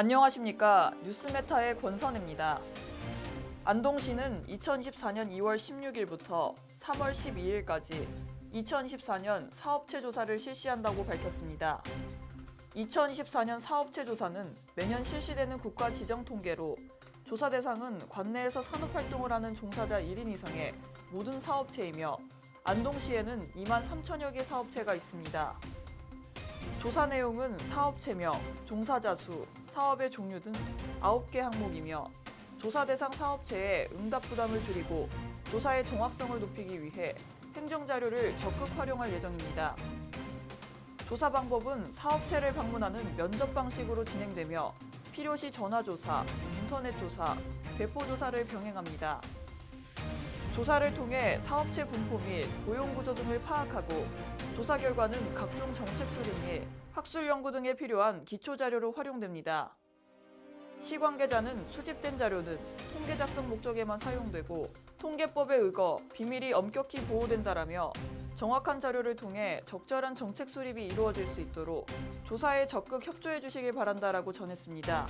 안녕하십니까 뉴스메타의 권선입니다. 안동시는 2014년 2월 16일부터 3월 12일까지 2014년 사업체 조사를 실시한다고 밝혔습니다. 2014년 사업체 조사는 매년 실시되는 국가 지정 통계로 조사 대상은 관내에서 산업 활동을 하는 종사자 1인 이상의 모든 사업체이며 안동시에는 2만 3천여 개 사업체가 있습니다. 조사 내용은 사업체명, 종사자 수, 사업의 종류 등 9개 항목이며 조사 대상 사업체의 응답 부담을 줄이고 조사의 정확성을 높이기 위해 행정 자료를 적극 활용할 예정입니다. 조사 방법은 사업체를 방문하는 면접 방식으로 진행되며 필요시 전화 조사, 인터넷 조사, 배포 조사를 병행합니다. 조사를 통해 사업체 분포 및 고용 구조 등을 파악하고 조사 결과는 각종 정책 수립 및 학술 연구 등에 필요한 기초 자료로 활용됩니다. 시 관계자는 수집된 자료는 통계 작성 목적에만 사용되고 통계법에 의거 비밀이 엄격히 보호된다라며 정확한 자료를 통해 적절한 정책 수립이 이루어질 수 있도록 조사에 적극 협조해 주시길 바란다라고 전했습니다.